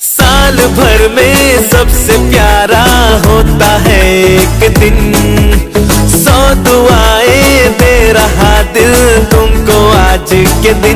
साल भर में सबसे प्यारा होता है एक दिन। सौ दुआएँ दे रहा दिल तुमको आज के दिन।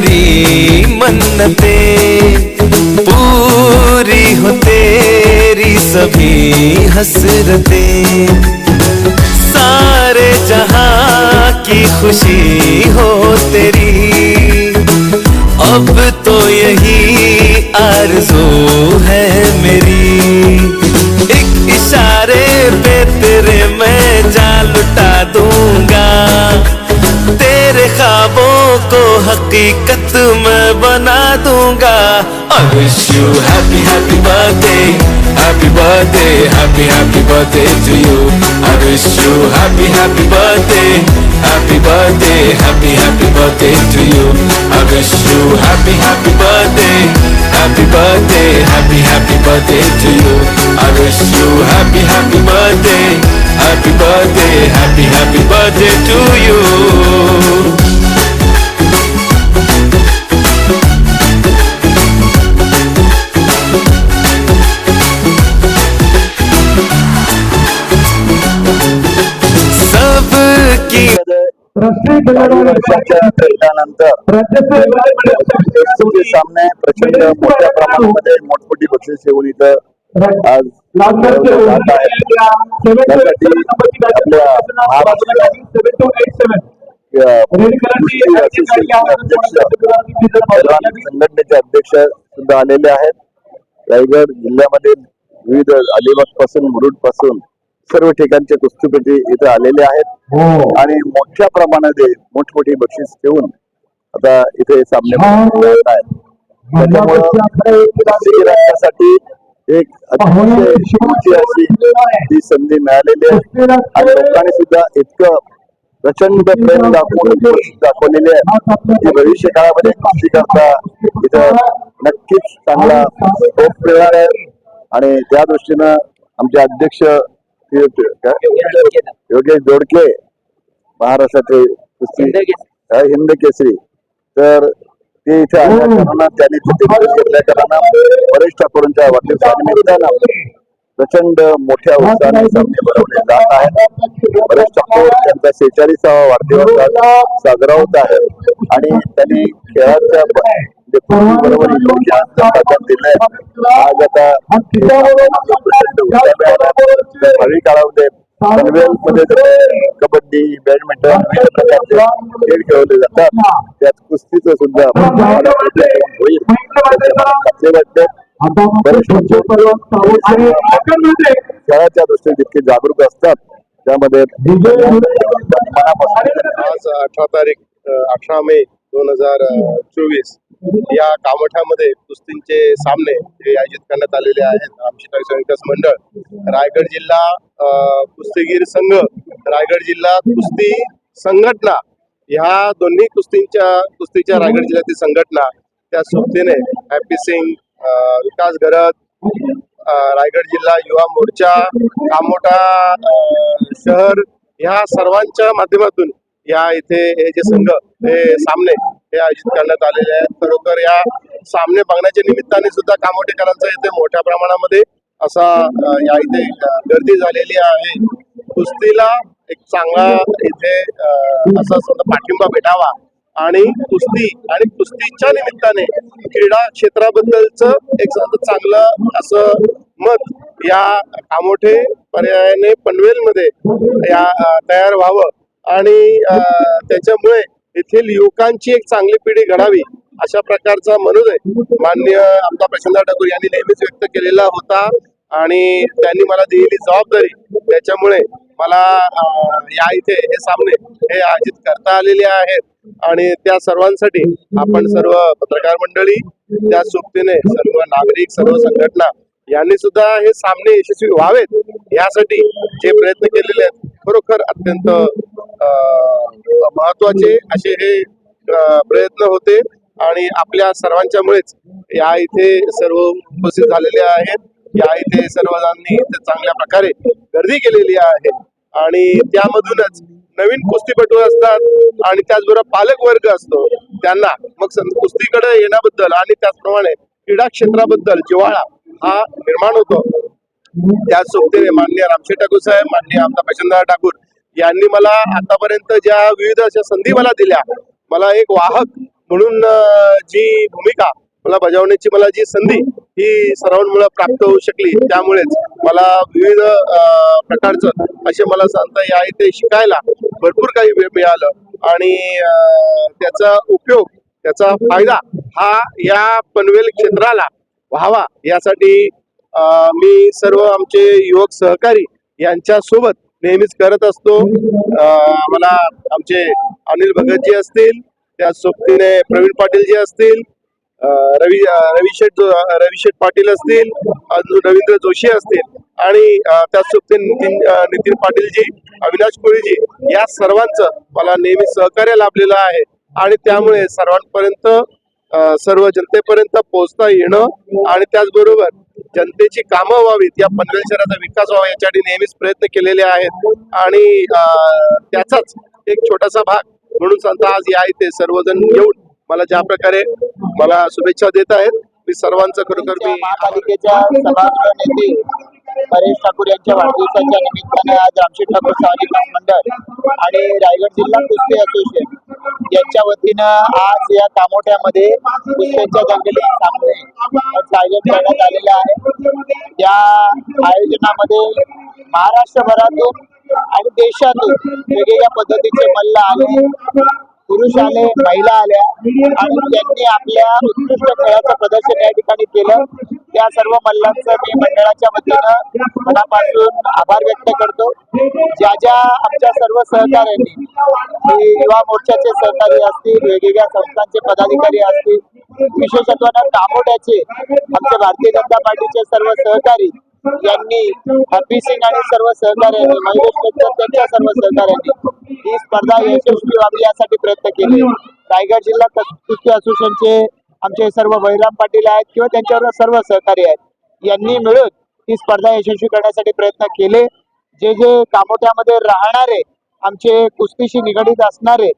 मेरी मन्नते पूरी हो तेरी सभी हसरते। सारे जहाँ की खुशी हो तेरी, अब तो यही आरज़ू है मेरी। को हकीकत में बना दूंगा I wish you happy happy birthday happy birthday happy happy birthday to you I wish you happy happy birthday happy birthday happy happy birthday to you I wish you happy happy birthday happy birthday happy happy birthday to you I wish you happy happy birthday happy birthday happy happy birthday to you वर्षाच्या सामने प्रचंड मोठ्या प्रमाणामध्ये मोठमोठी बक्षीस येऊन इथं आज आपल्या संघटनेचे अध्यक्ष सुद्धा आलेले आहेत. रायगड जिल्ह्यामध्ये विविध अलिबागपासून मुरुडपासून सर्व ठिकाणचे कुस्तीपटी इथे आलेले आहेत. आणि मोठ्या प्रमाणामध्ये मोठमोठी बक्षीस ठेवून आता इथे सामने होत आहेत. त्याच्यामुळं एक अतिशय अशी ही संधी मिळालेली आहे. आणि लोकांनी सुद्धा इतकं प्रचंड प्रेम दाखवून दाखवलेले आहे. की भविष्य काळामध्ये कुस्ती करता इथं नक्कीच चांगला स्कोप मिळणार आहे. आणि त्या दृष्टीनं आमचे अध्यक्ष? योगेश दोडके महाराष्ट्राचे कुस्ती हिंद केसरी. तर ते इथे आल्या कारणानं त्यांनी तिथे परेश ठाकूरांच्या वाढदिवसानिमित्तानं प्रचंड मोठ्या उत्साहाने सामने भरवले जात आहेत. परेश ठाकूर यांचा सेहेचाळीसावा वाढदिवस साजरा होत आहे. आणि त्यांनी खेळाच्या ब- आज आता प्रचंड भावी काळामध्ये मध्ये कबड्डी बॅडमिंटन विविध प्रकारचे खेळ खेळवले जातात त्यात कुस्तीचं सुद्धा मोठं होईल त्याचे वाटते खेळाच्या दृष्टीने जितके जागरूक असतात त्यामध्ये आज अठरा तारीख अठरा मे दोन हजार चोवीस. या कामठामध्ये कुस्तींचे सामने हे आयोजित करण्यात आलेले आहेत. आमची विकास मंडळ रायगड जिल्हा कुस्तीगीर संघ रायगड जिल्हा कुस्ती संघटना ह्या दोन्ही कुस्तींच्या कुस्तीच्या रायगड जिल्ह्यातील संघटना त्या सोबतीने हॅपी सिंग विकास गरज रायगड जिल्हा युवा मोर्चा कामोठा शहर ह्या सर्वांच्या माध्यमातून या इथे हे जे संघ हे सामने हे आयोजित करण्यात आलेले आहेत. खरोखर या सामने बघण्याच्या निमित्ताने सुद्धा कामोटेकरांचा इथे मोठ्या प्रमाणामध्ये असा या इथे गर्दी झालेली आहे. कुस्तीला एक चांगला इथे असा समजा पाठिंबा भेटावा आणि कुस्ती आणि कुस्तीच्या निमित्ताने क्रीडा क्षेत्राबद्दलचं एक चांगलं असं मत या कामोठे पर्यायाने पनवेलमध्ये या तयार व्हावं. आणि अं, त्याच्यामुळे येथील युवकांची एक चांगली पिढी घडावी अशा प्रकारचा मनोदय मान्य आमदार प्रशांत ठाकूर यांनी नेहमीच व्यक्त केलेला होता आणि त्यांनी मला दिलेली जबाबदारी त्याच्यामुळे मला या इथे हे सामने हे आयोजित करता आलेले आहेत. आणि त्या सर्वांसाठी आपण सर्व पत्रकार मंडळी त्या सोबतीने सर्व नागरिक सर्व संघटना यांनी सुद्धा हे सामने यशस्वी व्हावेत यासाठी जे प्रयत्न केलेले आहेत खरोखर अत्यंत महत्त्वाचे असे हे प्रयत्न होते आणि आपल्या सर्वांच्यामुळेच या इथे सर्व उपस्थित झालेले आहेत. या इथे सर्वजणांनी इथे चांगल्या प्रकारे गर्दी केलेली आहे आणि त्यामधूनच नवीन कुस्तीपटू असतात आणि त्याचबरोबर पालक वर्ग असतो. त्यांना मग कुस्तीकडे येण्याबद्दल आणि त्याचप्रमाणे क्रीडा क्षेत्राबद्दल जिव्हाळा हा निर्माण होतो. त्याच सोबतीने मान्य रामशेठ ठाकूर साहेब मान्य आमदार प्रशांत ठाकूर यांनी मला आतापर्यंत ज्या विविध अशा संधी मला दिल्या मला एक वाहक म्हणून जी भूमिका मला बजावण्याची मला जी संधी ही सर्वांमुळे प्राप्त होऊ शकली त्यामुळेच मला विविध प्रकारचं असे मला सांगता या इथे शिकायला भरपूर काही वेळ मिळालं. आणि त्याचा उपयोग त्याचा फायदा हा या पनवेल क्षेत्राला व्हावा यासाठी मी सर्व आमचे युवक सहकारी यांच्या सोबत नेहमीच करत असतो. आम्हाला मला आमचे अनिल भगतजी असतील त्या सोबतीने प्रवीण पाटील जी असतील रवी रविशेठ रविशेठ पाटील असतील अजून रवींद्र जोशी असतील आणि त्या सोबतीने नितीन नितीन पाटीलजी अविनाश कोळीजी या सर्वांचं मला नेहमी सहकार्य लाभलेलं आहे. आणि त्यामुळे सर्वांपर्यंत सर्व जनतेपर्यंत पोहोचता येणं आणि त्याचबरोबर जनतेची कामं व्हावीत या पनवेल शहराचा विकास व्हावा यासाठी नेहमीच प्रयत्न केलेले आहेत. आणि त्याचाच एक छोटासा भाग म्हणून सांगता आज या इथे सर्वजण येऊन मला ज्या प्रकारे मला शुभेच्छा देत आहेत मी सर्वांचं खरोखर मी परेश ठाकूर यांच्या वाढदिवसाच्या निमित्तानं आज रामशेठ ठाकूर सामाजिक मंडळ आणि रायगड जिल्हा कुस्ती असोसिएशन यांच्या वतीनं आज या कामोठ्यामध्ये कुस्त्यांच्या दंगली सामने आयोजन करण्यात आलेलं आहे. या आयोजनामध्ये महाराष्ट्रभरातून आणि देशातून वेगवेगळ्या पद्धतीचे मल्ल आले. पुरुष आले महिला आल्या आणि त्यांनी आपल्या उत्कृष्ट खेळाचं प्रदर्शन या ठिकाणी केलं. त्या सर्व मल्लांचं मी मंडळाच्या वतीनं मनापासून आभार व्यक्त करतो. ज्या ज्या आमच्या सर्व सहकार्यांनी युवा मोर्चाचे सहकारी असतील वेगवेगळ्या संस्थांचे पदाधिकारी असतील विशेषत्वानं कामोड्याचे आमच्या भारतीय जनता पार्टीचे सर्व सहकारी यांनी हरबी सिंग आणि सर्व सहकार्यांनी महेश मित्तल त्यांच्या सर्व सहकार्यांनी ही स्पर्धा यशस्वी व्हावी यासाठी प्रयत्न केले. रायगड जिल्हा कुस्ती असोसिएशनचे आमचे सर्व बळीराम पाटील आहेत किंवा त्यांच्यावर सर्व सहकारी आहेत. यांनी मिळून ही स्पर्धा यशस्वी करण्यासाठी प्रयत्न केले. जे जे कामोठ्यामध्ये राहणारे आमचे कुस्तीशी निगडीत असणारे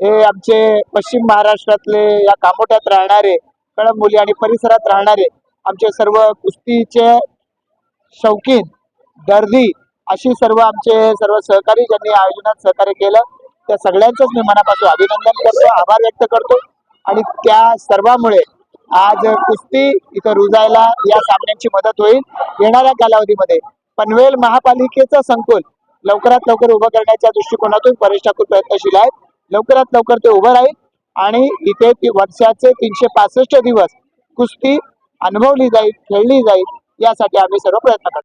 हे आमचे पश्चिम महाराष्ट्रातले या कामोठ्यात राहणारे कळंबोली आणि परिसरात राहणारे आमचे सर्व कुस्तीचे शौकीन दर्दी अशी सर्व आमचे सर्व सहकारी ज्यांनी आयोजनात सहकार्य केलं त्या सगळ्यांचंच मी मनापासून अभिनंदन करतो आभार व्यक्त करतो आणि त्या सर्वामुळे आज कुस्ती इथं रुजायला या सामन्यांची मदत होईल. येणाऱ्या कालावधीमध्ये पनवेल महापालिकेचं संकुल लवकरात लवकर उभं करण्याच्या दृष्टिकोनातून परेश ठाकूर प्रयत्नशील आहेत. लवकरात लवकर ते उभं राहील आणि इथे ती वर्षाचे तीनशे पासष्ट दिवस कुस्ती अनुभवली जाईल खेळली जाईल. यासाठी आम्ही सर्व प्रयत्न करतो.